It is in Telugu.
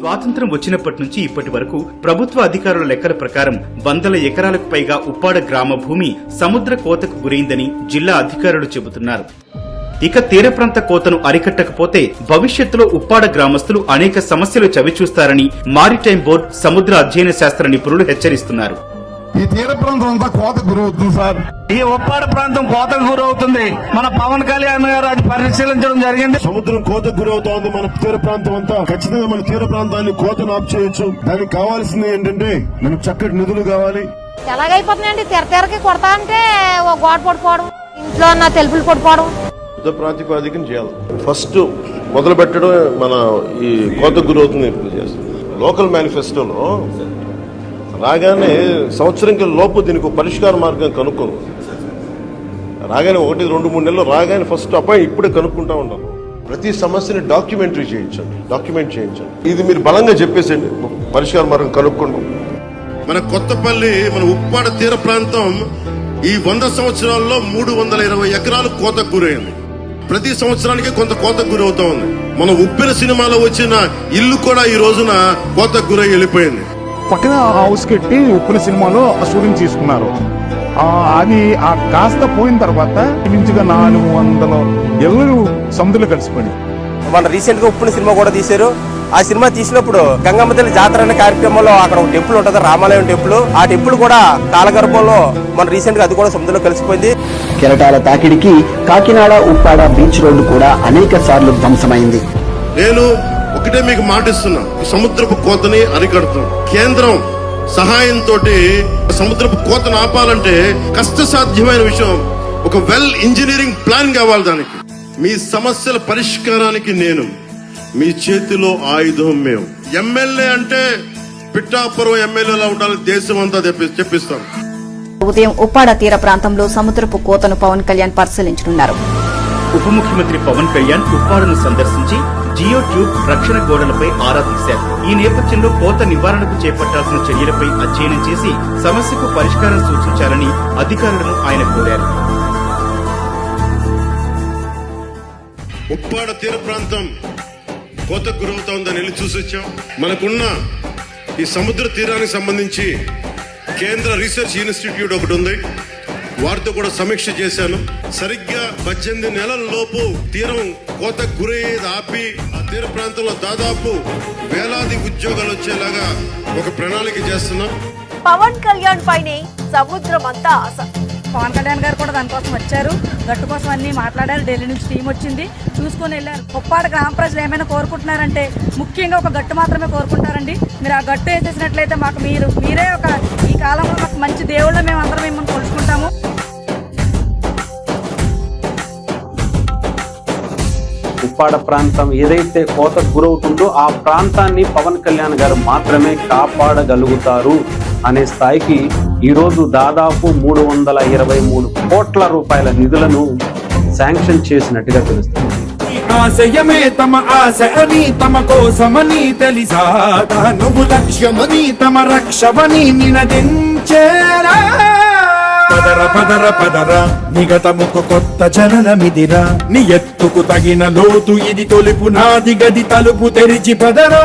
స్వాతంత్రం వచ్చినప్పటి నుంచి ఇప్పటి వరకు ప్రభుత్వ అధికారుల లెక్కల ప్రకారం వందల ఎకరాలకు పైగా ఉప్పాడ గ్రామ భూమి సముద్ర కోతకు గురైందని జిల్లా అధికారులు చెబుతున్నారు. ఇక తీర ప్రాంత కోతను అరికట్టకపోతే భవిష్యత్తులో ఉప్పాడ గ్రామస్తులు అనేక సమస్యలు చవిచూస్తారని మారిటైమ్ బోర్డు సముద్ర అధ్యయన శాస్త్ర నిపుణులు హెచ్చరిస్తున్నారు. ఈ తీర ప్రాంతం అంతా కోత గురవుతుంది సార్. ఈ ఉప్పాడ ప్రాంతం కోతకు గురవుతుంది. మన పవన్ కళ్యాణ్ గారు అది పరిశీలించడం జరిగింది. సముద్రం కోతకు గురవుతోంది. మన తీర ప్రాంతం అంతా ఖచ్చితంగా మన తీర ప్రాంతాన్ని కోతను ఆప్ చేయొచ్చు. దానికి కావాల్సింది ఏంటంటే మనకు చక్కటి నిధులు కావాలి. ఎలాగైపోతున్నాయండి తెర తెరకి కొడతా అంటే ఓ గోడ పడిపోవడం ఇంట్లో ఉన్న తెలుపులు పడిపోవడం యుద్ధ ప్రాతిపాదికన చేయాలి. ఫస్ట్ మొదలు పెట్టడం మన ఈ కోతకు గురవుతుంది. ఇప్పుడు చేస్తుంది లోకల్ మేనిఫెస్టోలో రాగానే సంవత్సరంకి లోపు దీనికి పరిష్కార మార్గం కనుక్కోను. రాగానే ఒకటి రెండు మూడు నెలలు రాగానే ఫస్ట్ అపాయింట్ ఇప్పుడే కనుక్కుంటా ఉండాలి. ప్రతి సమస్యని డాక్యుమెంటరీ చేయించండి డాక్యుమెంట్ చేయించండి. ఇది మీరు బలంగా చెప్పేసండి పరిష్కార మార్గం కనుక్కోండి. మన కొత్తపల్లి మన ఉప్పాడ తీర ప్రాంతం ఈ వంద సంవత్సరాల్లో మూడు వందల ఇరవై ఎకరాలు కోతకు గురైంది. ప్రతి సంవత్సరానికి కొంత కోతకు గురవుతా ఉంది. మన ఉప్పిన సినిమాలో వచ్చిన ఇల్లు కూడా ఈ రోజున కోతకు గురై వెళ్ళిపోయింది. పక్కన హౌస్ కట్టి ఉప్పుల సినిమాలో షూటింగ్ తీసుకున్నారు ఆ, అది ఆ కాస్త పోయిన తర్వాత మించుగా నాలుగు వందల ఎల్లు సముద్రంలో కలిసిపోయింది మన రీసెంట్గా ఉప్పుని సినిమా కూడా తీశారు. ఆ సినిమా తీసినప్పుడు గంగమ్మ తల్లి జాతర అనే కార్యక్రమంలో అక్కడ ఒక టెంపుల్ ఉంటుంది రామాలయం టెంపుల్. ఆ టెంపుల్ కూడా కాలగర్భంలో మన రీసెంట్గా అది కూడా సముద్రంలో కలిసిపోయింది. కెరటాల తాకిడికి కాకినాడ ఉప్పాడ బీచ్ రోడ్డు కూడా అనేక సార్లు ధ్వంసమైంది. నేను ఒకటే మీకు మాటిస్తున్నా సముద్రపు కోతని అరికడతాం కేంద్రం సహాయంతో సముద్రపు కోతను ఆపాలంటే కష్టసాధ్యమైన విషయం ఒక వెల్ ఇంజనీరింగ్ ప్లాన్ కావాలి దానికి. మీ సమస్యల పరిష్కారానికి నేను మీ చేతిలో ఆయుధం మేము ఎమ్మెల్యే అంటే పిట్టాపురం ఎమ్మెల్యేలా ఉండాలి దేశం అంతా చెప్పి- చెప్పిస్తాం. ఉదయం ఉప్పాడ తీర ప్రాంతంలో సముద్రపు కోతను పవన్ కళ్యాణ్ పరిశీలించనున్నారు. ఉప ముఖ్యమంత్రి పవన్ కళ్యాణ్ ఉప్పాడను సందర్శించి జియో ట్యూబ్ రక్షణ గోడలపై ఆరా తీశారు. ఈ నేపథ్యంలో కోత నివారణకు చేపట్టాల్సిన చర్యలపై అధ్యయనం చేసి సమస్యకు పరిష్కారం సూచించాలని అధికారులను ఆయన కోరారు. ఉప్పాడ తీర ప్రాంతం కోతకు గురవుతోందని వెళ్ళి చూసి వచ్చాం. మనకున్న ఈ సముద్ర తీరానికి సంబంధించి కేంద్ర రీసెర్చ్ ఇన్స్టిట్యూట్ ఒకటి ఉంది. వారితో కూడా సమీక్ష చేశాను. సరిగ్గా పద్దెనిమిది నెలల లోపు తీరం కోతకు గురయ్యేది ఆపి ఆ తీర ప్రాంతంలో దాదాపు వేలాది ఉద్యోగాలు వచ్చేలాగా ఒక ప్రణాళిక చేస్తున్నాం. పవన్ కళ్యాణ్ పైనే సముద్రం అంతా ఆశ. పవన్ కళ్యాణ్ గారు కూడా దానికోసం వచ్చారు. గట్టు కోసం అన్ని మాట్లాడారు. ఢిల్లీ నుంచి టీం వచ్చింది. చూసుకొని వెళ్ళారు. ఉప్పాడ గ్రామ ప్రజలు ఏమైనా కోరుకుంటున్నారంటే ముఖ్యంగా ఒక గట్టు మాత్రమే కోరుకుంటారండి. మీరు ఆ గట్టు వేసేసినట్లయితే మాకు మీరు మీరే ఒక ఈ కాలంలో మాకు మంచి దేవుళ్ళు. మేము అందరం మిమ్మల్ని కొలుచుకుంటాము. ఉప్పాడ ప్రాంతం ఏదైతే కోతకు గురవుతుందో ఆ ప్రాంతాన్ని పవన్ కళ్యాణ్ గారు మాత్రమే కాపాడగలుగుతారు అనే స్థాయికి ఈరోజు దాదాపు మూడు వందల ఇరవై మూడు కోట్ల రూపాయల నిధులను శాంక్షన్ చేసినట్టుగా తెలుస్తుంది. ఆశయమే తమ ఆశ అని తమ కోసమని తెలిసా నువ్వు లక్ష్యమని తమ రక్షమని నినదించేరా పదర పదర పదర. నిగతముకు కొత్త జననమిదిరా. నీ ఎత్తుకు తగిన లోతు ఇది తొలుపు నాది గది తలుపు తెరిచి పదరా.